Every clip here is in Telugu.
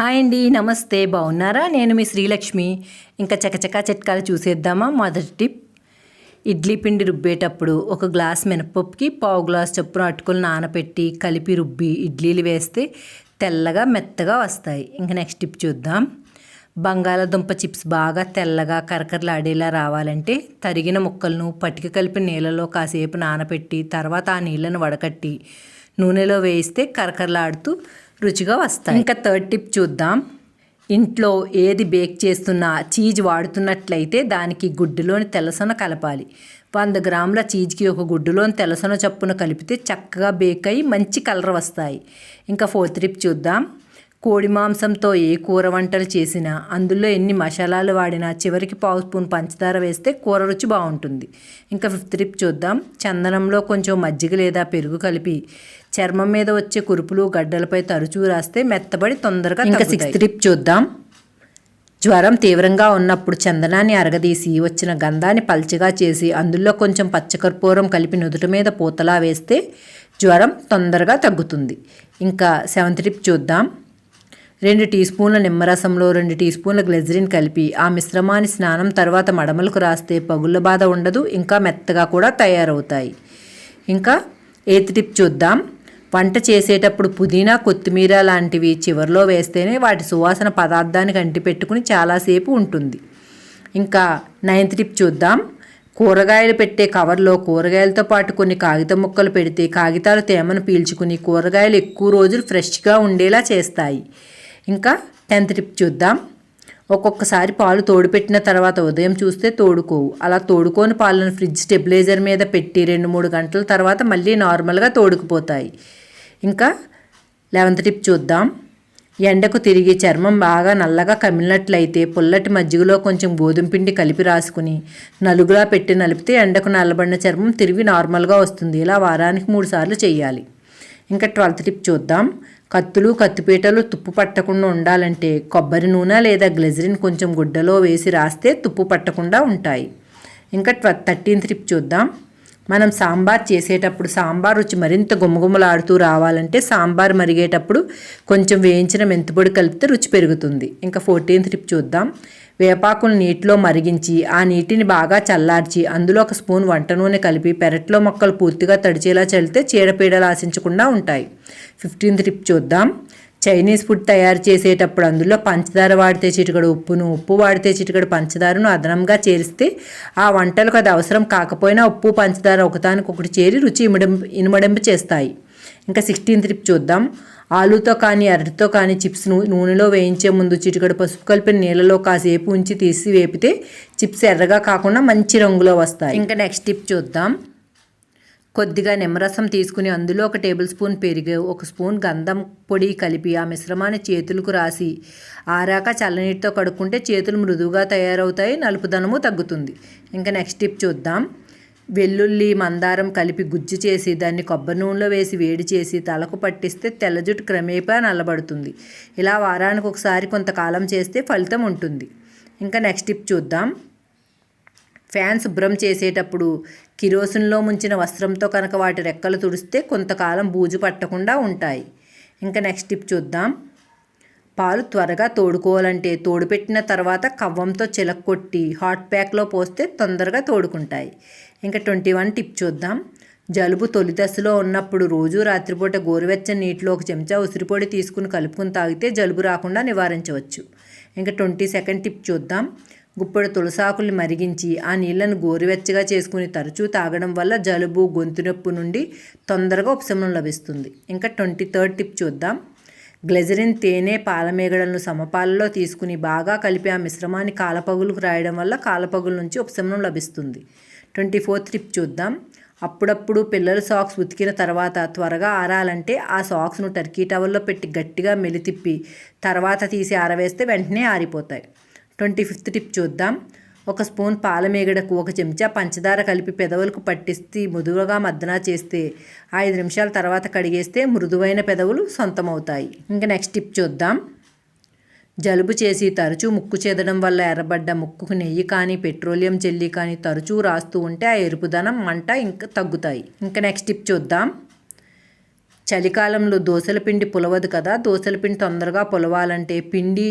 హాయ్ అండి నమస్తే బాగున్నారా? నేను మీ శ్రీలక్ష్మి. ఇంకా చకచకా చిట్కాలు చూసేద్దామా? మొదటి టిప్. ఇడ్లీ పిండి రుబ్బేటప్పుడు ఒక గ్లాస్ మినపప్పుకి పావు గ్లాస్ చొప్పున అటుకులు నానబెట్టి కలిపి రుబ్బి ఇడ్లీలు వేస్తే తెల్లగా మెత్తగా వస్తాయి. ఇంకా నెక్స్ట్ టిప్ చూద్దాం. బంగాళాదుంప చిప్స్ బాగా తెల్లగా కరకరలాడేలా రావాలంటే తరిగిన ముక్కలను పటిక కలిపి నీళ్ళలో కాసేపు నానబెట్టి తర్వాత ఆ నీళ్ళను వడకట్టి నూనెలో వేయిస్తే కరకరలాడుతూ రుచిగా వస్తాయి. ఇంకా థర్డ్ టిప్ చూద్దాం. ఇంట్లో ఏది బేక్ చేస్తున్నా చీజ్ వాడుతున్నట్లయితే దానికి గుడ్డులోని తెలసన కలపాలి. వంద గ్రాముల చీజ్కి ఒక గుడ్డులోని తెలసన చప్పున కలిపితే చక్కగా బేక్ అయ్యి మంచి కలర్ వస్తాయి. ఇంకా ఫోర్త్ టిప్ చూద్దాం. కోడి మాంసంతో ఏ కూర వంటలు చేసినా అందులో ఎన్ని మసాలాలు వాడినా చివరికి పావు స్పూన్ పంచదార వేస్తే కూర రుచి బాగుంటుంది. ఇంకా ఫిఫ్త్ టిప్ చూద్దాం. చందనంలో కొంచెం మజ్జిగ లేదా పెరుగు కలిపి చర్మం మీద వచ్చే కురుపులు గడ్డలపై తరచూ రాస్తే మెత్తబడి తొందరగా ఇంకా సిక్స్త్ టిప్ చూద్దాం. జ్వరం తీవ్రంగా ఉన్నప్పుడు చందనాన్ని అరగదీసి వచ్చిన గంధాన్ని పల్చగా చేసి అందులో కొంచెం పచ్చకర్పూరం కలిపి నుదుట మీద పూతలా వేస్తే జ్వరం తొందరగా తగ్గుతుంది. ఇంకా సెవెంత్ టిప్ చూద్దాం. రెండు టీ స్పూన్ల నిమ్మరసంలో రెండు టీ స్పూన్ల గ్లెజరిన్ కలిపి ఆ మిశ్రమాన్ని స్నానం తర్వాత మడమలకు రాస్తే పగుళ్ళ బాధ ఉండదు ఇంకా మెత్తగా కూడా తయారవుతాయి. ఇంకా ఎయిత్ టిప్ చూద్దాం. వంట చేసేటప్పుడు పుదీనా కొత్తిమీర లాంటివి చివరిలో వేస్తేనే వాటి సువాసన పదార్థానికి అంటిపెట్టుకుని చాలాసేపు ఉంటుంది. ఇంకా నైన్త్ టిప్ చూద్దాం. కూరగాయలు పెట్టే కవర్లో కూరగాయలతో పాటు కొన్ని కాగితం ముక్కలు పెడితే కాగితాలు తేమను పీల్చుకుని కూరగాయలు ఎక్కువ రోజులు ఫ్రెష్గా ఉండేలా చేస్తాయి. ఇంకా టెన్త్ టిప్ చూద్దాం. ఒక్కొక్కసారి పాలు తోడుపెట్టిన తర్వాత ఉదయం చూస్తే తోడుకోవు. అలా తోడుకోని పాలను ఫ్రిడ్జ్ స్టెబిలైజర్ మీద పెట్టి రెండు మూడు గంటల తర్వాత మళ్ళీ నార్మల్గా తోడుకుపోతాయి. ఇంకా లెవెంత్ టిప్ చూద్దాం. ఎండకు తిరిగి చర్మం బాగా నల్లగా కమిలినట్లయితే పుల్లటి మజ్జిగలో కొంచెం గోధుమ పిండి కలిపి రాసుకుని నలుగులా పెట్టి నలిపితే ఎండకు నల్లబడిన చర్మం తిరిగి నార్మల్గా వస్తుంది. ఇలా వారానికి మూడు సార్లు చేయాలి ఇంకా ట్వెల్త్ టిప్ చూద్దాం. కత్తులు కత్తిపీటలు తుప్పు పట్టకుండా ఉండాలంటే కొబ్బరి నూనె లేదా గ్లెజరిన్ కొంచెం గుడ్డలో వేసి రాస్తే తుప్పు పట్టకుండా ఉంటాయి. ఇంకా ట్వ థర్టీన్త్ టిప్ చూద్దాం. మనం సాంబార్ చేసేటప్పుడు సాంబార్ రుచి మరింత గుమగుమలాడుతూ రావాలంటే సాంబార్ మరిగేటప్పుడు కొంచెం వేయించిన మెంతిపొడి కలిపితే రుచి పెరుగుతుంది. ఇంకా ఫోర్టీన్త్ టిప్ చూద్దాం. వేపాకులు నీటిలో మరిగించి ఆ నీటిని బాగా చల్లార్చి అందులో ఒక స్పూన్ వంట నూనె కలిపి పెరట్లో మొక్కలు పూర్తిగా తడిచేలా చల్లితే చీడపీడలు ఆశించకుండా ఉంటాయి. ఫిఫ్టీన్త్ టిప్ చూద్దాం. చైనీస్ ఫుడ్ తయారు చేసేటప్పుడు అందులో పంచదార వాడితే చిటికడు ఉప్పును ఉప్పు వాడితే చిటికడు పంచదారను అదనంగా చేరిస్తే ఆ వంటలకు అది అవసరం కాకపోయినా ఉప్పు పంచదార ఒకదానికొకటి చేరి రుచి ఇమడింపు ఇనుమడింపు చేస్తాయి. ఇంకా సిక్స్టీన్త్ త్రిప్ చూద్దాం. ఆలుతో కానీ అరటితో కానీ చిప్స్ను నూనెలో వేయించే ముందు చిటికడు పసుపు కలిపిన నీళ్ళలో కాసేపు ఉంచి తీసి వేపితే చిప్స్ ఎర్రగా కాకుండా మంచి రంగులో వస్తాయి. ఇంకా నెక్స్ట్ టిప్ చూద్దాం. కొద్దిగా నిమ్మరసం తీసుకుని అందులో ఒక టేబుల్ స్పూన్ పెరుగు ఒక స్పూన్ గంధం పొడి కలిపి ఆ మిశ్రమాన్ని చేతులకు రాసి ఆరాక చల్లనీటితో కడుక్కుంటే చేతులు మృదువుగా తయారవుతాయి నలుపుదనము తగ్గుతుంది. ఇంకా నెక్స్ట్ టిప్ చూద్దాం. వెల్లుల్లి మందారం కలిపి గుజ్జు చేసి దాన్ని కొబ్బరి నూనెలో వేసి వేడి చేసి తలకు పట్టిస్తే తెల్ల జుట్టు క్రమేపా నల్లబడుతుంది. ఇలా వారానికి ఒకసారి కొంతకాలం చేస్తే ఫలితం ఉంటుంది. ఇంకా నెక్స్ట్ టిప్ చూద్దాం. ఫ్యాన్ శుభ్రం చేసేటప్పుడు కిరోసిన్లో ముంచిన వస్త్రంతో కనుక వాటి రెక్కలు తుడిస్తే కొంతకాలం బూజు పట్టకుండా ఉంటాయి. ఇంకా నెక్స్ట్ టిప్ చూద్దాం. పాలు త్వరగా తోడుకోవాలంటే తోడుపెట్టిన తర్వాత కవ్వంతో చిలక్కొట్టి హాట్ ప్యాక్లో పోస్తే తొందరగా తోడుకుంటాయి. ఇంకా ట్వంటీ వన్ టిప్ చూద్దాం. జలుబు తొలి దశలో ఉన్నప్పుడు రోజు రాత్రిపూట గోరువెచ్చని నీటిలో ఒక చెంచా ఉసిరిపొడి తీసుకుని కలుపుకుని తాగితే జలుబు రాకుండా నివారించవచ్చు. ఇంకా ట్వంటీ సెకండ్ టిప్ చూద్దాం. గుప్పెడు తులసాకుల్ని మరిగించి ఆ నీళ్ళను గోరువెచ్చగా చేసుకుని తరచూ తాగడం వల్ల జలుబు గొంతు నొప్పి నుండి తొందరగా ఉపశమనం లభిస్తుంది. ఇంకా ట్వంటీ థర్డ్ టిప్ చూద్దాం. గ్లెజరిన్ తేనె పాలమేగడలను సమపాలలో తీసుకుని బాగా కలిపి ఆ మిశ్రమాన్ని కాలపగులకు రాయడం వల్ల కాలపగుల నుంచి ఉపశమనం లభిస్తుంది. ట్వంటీ ఫోర్త్ టిప్ చూద్దాం. అప్పుడప్పుడు పిల్లల సాక్స్ ఉతికిన తర్వాత త్వరగా ఆరాలంటే ఆ సాక్స్ను టర్కీ టవల్లో పెట్టి గట్టిగా మెలితిప్పి తర్వాత తీసి ఆరవేస్తే వెంటనే ఆరిపోతాయి. ట్వంటీ ఫిఫ్త్ టిప్ చూద్దాం. ఒక స్పూన్ పాలమేగడకు ఒక చెంచా పంచదార కలిపి పెదవులకు పట్టిస్తే మృదువుగా మద్దన చేస్తే ఐదు నిమిషాల తర్వాత కడిగేస్తే మృదువైన పెదవులు సొంతమవుతాయి. ఇంకా నెక్స్ట్ టిప్ చూద్దాం. జలుబు చేసి తరచూ ముక్కు చేదడం వల్ల ఎర్రబడ్డ ముక్కుకు నెయ్యి కానీ పెట్రోలియం చెల్లి కానీ తరచూ రాస్తూ ఉంటే ఆ ఎరుపుదనం మంట ఇంకా తగ్గుతాయి. ఇంకా నెక్స్ట్ టిప్ చూద్దాం. చలికాలంలో దోసల పిండి పులవదు కదా దోసల పిండి తొందరగా పులవాలంటే పిండి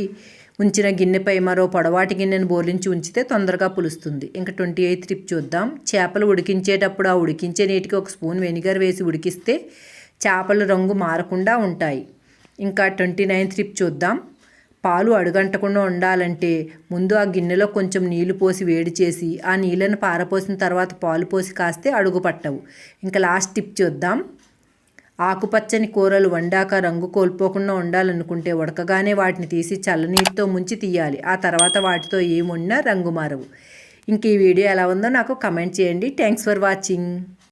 ఉంచిన గిన్నెపై మరో పొడవాటి గిన్నెను బోర్లించి ఉంచితే తొందరగా పులుస్తుంది. ఇంకా ట్వంటీ ఎయిత్ ట్రిప్ చూద్దాం. చేపలు ఉడికించేటప్పుడు ఆ ఉడికించే నీటికి ఒక స్పూన్ వెనిగర్ వేసి ఉడికిస్తే చేపల రంగు మారకుండా ఉంటాయి. ఇంకా ట్వంటీ నైన్త్ ట్రిప్ చూద్దాం. పాలు అడుగంటకుండా ఉండాలంటే ముందు ఆ గిన్నెలో కొంచెం నీళ్ళు పోసి వేడి చేసి ఆ నీళ్ళను పారపోసిన తర్వాత పాలు పోసి కాస్తే అడుగు పట్టవు. ఇంకా లాస్ట్ టిప్ చూద్దాం. ఆకుపచ్చని కూరలు వండాక రంగు కోల్పోకుండా ఉండాలనుకుంటే ఉడకగానే వాటిని తీసి చల్లనీటితో ముంచి తీయాలి. ఆ తర్వాత వాటితో ఏమున్నా రంగు మారవు. ఇంక ఈ వీడియో ఎలా ఉందో నాకు కమెంట్ చేయండి. Thanks for watching.